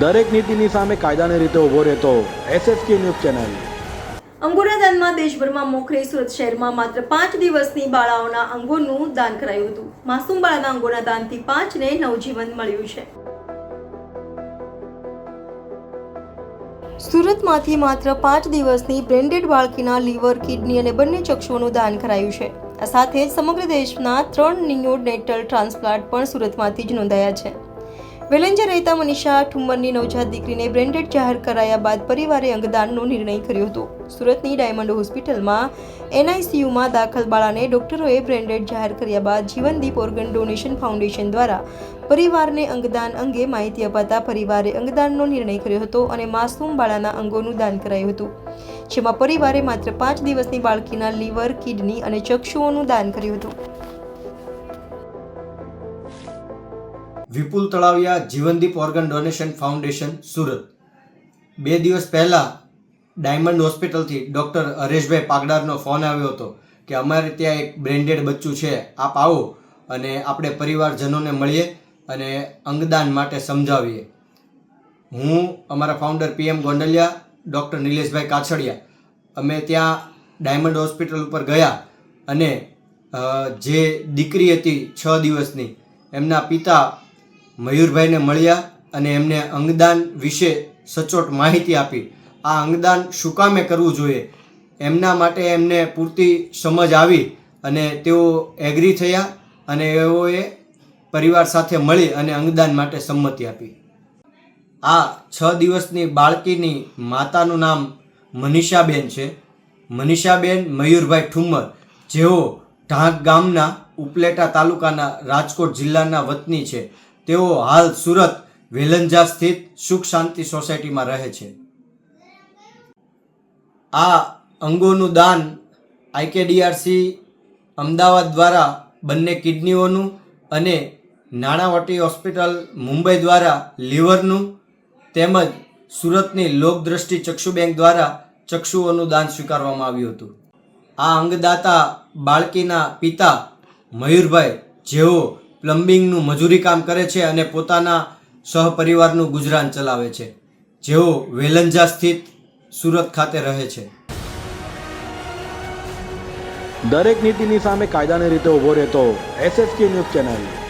દરેક નીતિની સામે કાયદાની રીતે ઊભો રહેતો એસએસકે ન્યૂઝ ચેનલ. અંગોના દાનમાં દેશભરમાં મોખરે સુરત શહેરમાં માત્ર પાંચ દિવસની બાળાઓના અંગોનું દાન કરાયું હતું. માસૂમ બાળાના અંગોના દાનથી પાંચને નવજીવન મળ્યું છે. સુરતમાંથી માત્ર પાંચ દિવસની બ્રેન્ડેડ બાળકીના લીવર, કિડની અને બંને ચક્ષુઓનું દાન કરાયું છે. આ સાથે સમગ્ર દેશના ત્રણ નિયોનેટલ ટ્રાન્સપ્લાન્ટ પણ સુરતમાંથી જ નોંધાયા છે. વેલેન્જર રહેતા મનીષા ઠુમ્મરની નવજાત દીકરીને બ્રેન્ડેડ જાહેર કરાયા બાદ પરિવારે અંગદાનનો નિર્ણય કર્યો હતો. સુરતની ડાયમંડ હોસ્પિટલમાં એનઆઈસીયુમાં દાખલ બાળાને ડોક્ટરોએ બ્રેન્ડેડ જાહેર કર્યા બાદ જીવનદીપ ઓર્ગન ડોનેશન ફાઉન્ડેશન દ્વારા પરિવારને અંગદાન અંગે માહિતી અપાતા પરિવારે અંગદાનનો નિર્ણય કર્યો હતો અને માસૂમ બાળાના અંગોનું દાન કરાયું હતું. જેમાં પરિવારે માત્ર પાંચ દિવસની બાળકીના લીવર, કિડની અને ચક્ષુઓનું દાન કર્યું હતું. Vipul Talaviya Jivandeep organ donation foundation, Surat. બે દિવસ પહેલાં ડાયમંડ હોસ્પિટલથી ડૉક્ટર હરેશભાઈ પાગડારનો ફોન આવ્યો હતો કે અમારે ત્યાં એક બ્રેન્ડેડ બચ્ચું છે, આપ આવો અને આપણે પરિવારજનોને મળીએ અને અંગદાન માટે સમજાવીએ. હું અમારા ફાઉન્ડર પીએમ ગોંડલિયા, ડૉક્ટર નિલેશભાઈ કાછડિયા, અમે ત્યાં ડાયમંડ હોસ્પિટલ ઉપર ગયા અને જે દીકરી હતી છ દિવસની, એમના પિતા મયુરભાઈને મળ્યા અને એમને અંગદાન વિશે સચોટ માહિતી આપી. આ અંગદાન શું કામે કરવું જોઈએ? એમના માટે એમને પૂરતી સમજ આવી અને તેઓ એગ્રી થયા અને એઓએ પરિવાર સાથે મળી અને અંગદાન માટે સંમતિ આપી. આ છ દિવસની બાળકીની માતાનું નામ મનીષાબેન છે. મનીષાબેન મયુરભાઈ ઠુમ્મર. જેઓ ઢાંક ગામના ઉપલેટા તાલુકાના રાજકોટ જિલ્લાના વતની છે. તેઓ હાલ સુરત વેલંજા સ્થિત સુખ શાંતિ સોસાયટીમાં રહે છે. આ અંગોનું દાન આઈકેડીઆરસી અમદાવાદ દ્વારા બંને કિડનીઓનું અને નાણાવટી હોસ્પિટલ મુંબઈ દ્વારા લીવરનું તેમજ સુરતની લોકદ્રષ્ટિ ચક્ષુ બેંક દ્વારા ચક્ષુઓનું દાન સ્વીકારવામાં આવ્યું હતું. આ અંગદાતા બાળકીના પિતા મયુરભાઈ, જેઓ પ્લમ્બિંગનું મજૂરી કામ કરે છે અને પોતાના સહપરિવારનું ગુજરાન ચલાવે છે. જેઓ વેલંજા સ્થિત સુરત ખાતે રહે છે. દરેક નીતિની સામે કાયદાની રીતે ઊભો રહેતો એસએસકે ન્યૂઝ ચેનલ.